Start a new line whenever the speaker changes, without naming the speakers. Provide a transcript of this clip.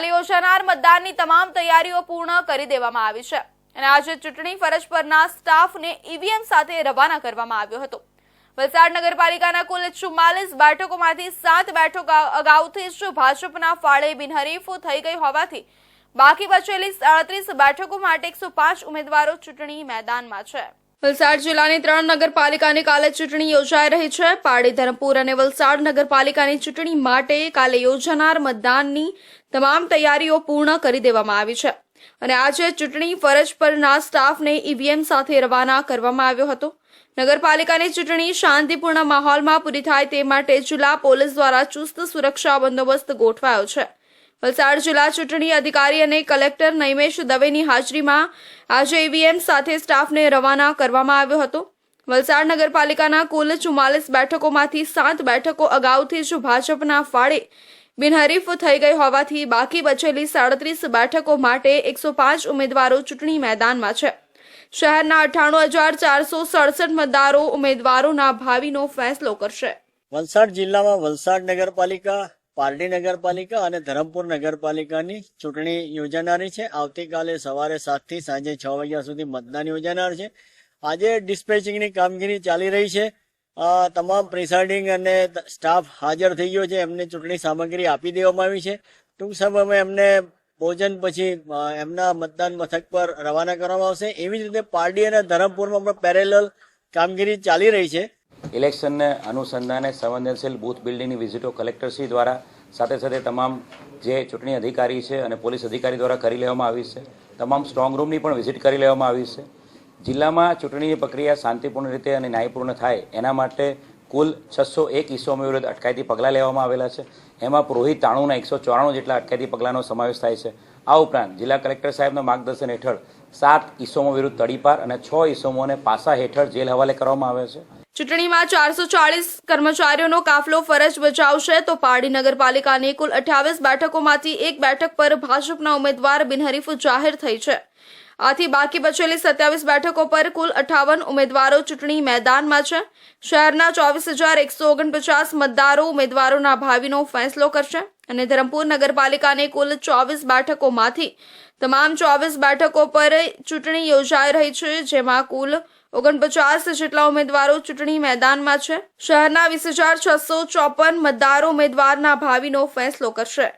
કાલે યોજાનાર મતદાનની તમામ તૈયારીઓ પૂર્ણ કરી દેવામાં આવી છે. અને આજે ચૂંટણી ફરજ પરના સ્ટાફને ઈવીએમ સાથે રવાના કરવામાં આવ્યો હતો. વલસાડ નગરપાલિકાના કુલ ચુમ્માલીસ બેઠકોમાંથી સાત બેઠકો અગાઉથી જ ભાજપના ફાળે બિનહરીફ થઈ ગઈ હોવાથી બાકી બચેલી સાડત્રીસ બેઠકો માટે એકસો પાંચ ઉમેદવારો ચૂંટણી મેદાનમાં છે. વલસાડ જિલ્લાની ત્રણ નગરપાલિકાની કાલે ચૂંટણી યોજાઈ રહી છે. પાડી ધરમપુર અને વલસાડ નગરપાલિકાની ચૂંટણી માટે કાલે યોજાનાર મતદાનની તમામ તૈયારીઓ પૂર્ણ કરી દેવામાં આવી છે. અને આજે ચૂંટણી ફરજ પરના સ્ટાફને ઈવીએમ સાથે રવાના કરવામાં આવ્યો હતો. નગરપાલિકાની ચૂંટણી શાંતિપૂર્ણ માહોલમાં પૂરી થાય તે માટે જિલ્લા પોલીસ દ્વારા ચુસ્ત સુરક્ષા બંદોબસ્ત ગોઠવાયો છે. વલસાડ જિલ્લા ચૂંટણી અધિકારી અને કલેક્ટર નૈમેશ દવેની હાજરીમાં આજે ઈવીએમ સાથે સ્ટાફને રવાના કરવામાં આવ્યો હતો. વલસાડ નગરપાલિકાના કુલ ચુમ્માલીસ બેઠકોમાંથી સાત બેઠકો અગાઉથી જ ભાજપના ફાળે બિનહરીફ થઈ ગઈ હોવાથી બાકી બચેલી સાડત્રીસ બેઠકો માટે એકસો પાંચ ઉમેદવારો ચૂંટણી મેદાનમાં છે. શહેરના અઠ્ઠાણું હજાર ચારસો સડસઠ મતદારો ઉમેદવારોના ભાવિનો ફેસલો કરશે.
વલસાડ જિલ્લામાં વલસાડ નગરપાલિકા પારડી નગરપાલિકા અને ધરમપુર નગરપાલિકાની ચૂંટણી યોજાનારી છે. આવતીકાલે સવારે સાતથી સાંજે છ વાગ્યા સુધી મતદાન યોજાનાર છે. આજે ડિસ્પેચિંગની કામગીરી ચાલી રહી છે. તમામ પ્રિસાઇડિંગ અને સ્ટાફ હાજર થઈ ગયો છે. એમને ચૂંટણી સામગ્રી આપી દેવામાં આવી છે. ટૂંક સમયમાં એમને ભોજન પછી એમના મતદાન મથક પર રવાના કરવામાં આવશે. એવી જ રીતે પારડી અને ધરમપુરમાં પણ પેરેલલ કામગીરી ચાલી રહી છે.
ઇલેક્શનને અનુસંધાને સંવેદનશીલ બૂથ બિલ્ડિંગની વિઝિટો કલેક્ટરશ્રી દ્વારા સાથે સાથે તમામ જે ચૂંટણી અધિકારી છે અને પોલીસ અધિકારી દ્વારા કરી લેવામાં આવી છે. તમામ સ્ટ્રોંગ રૂમની પણ વિઝિટ કરી લેવામાં આવી છે. જિલ્લામાં ચૂંટણીની પ્રક્રિયા શાંતિપૂર્ણ રીતે અને ન્યાયપૂર્ણ થાય એના માટે કુલ છસો એક ઇસમો વિરુદ્ધ અટકાયતી પગલાં લેવામાં આવેલા છે. એમાં પુરોહિત તાણુના એકસો ચોરાણું જેટલા અટકાયતી પગલાંનો સમાવેશ થાય છે. આ ઉપરાંત જિલ્લા કલેક્ટર સાહેબના માર્ગદર્શન હેઠળ સાત ઇસમો વિરુદ્ધ તડીપાર અને છ ઇસમોને પાસા હેઠળ જેલ હવાલે કરવામાં આવે છે.
ચૂંટણીમાં ચારસો ચાળીસ કર્મચારીઓનો કાફલો ફરજ બજાવશે તો પારડી નગરપાલિકાની કુલ અઠ્યાવીસ બેઠકોમાંથી એક બેઠક પર ભાજપના ઉમેદવાર બિનહરીફ જાહેર થઈ છે. આથી બાકી બચેલી સત્યાવીસ બેઠકો પર કુલ અઠાવન ઉમેદવારો ચૂંટણી મેદાનમાં છે. શહેરના ચોવીસ હજાર એકસો ઓગણપચાસ મતદારો ઉમેદવારોના ભાવિનો ફેંસલો કરશે અને ધરમપુર નગરપાલિકાની કુલ ચોવીસ બેઠકોમાંથી તમામ ચોવીસ બેઠકો પર ચૂંટણી યોજાઈ રહી છે, જેમાં કુલ ઓગણપચાસ જેટલા ઉમેદવારો ચૂંટણી મેદાનમાં છે. શહેરના વીસ હજાર છસો ચોપન મતદારો ઉમેદવારના ભાવિનો ફેસલો કરશે.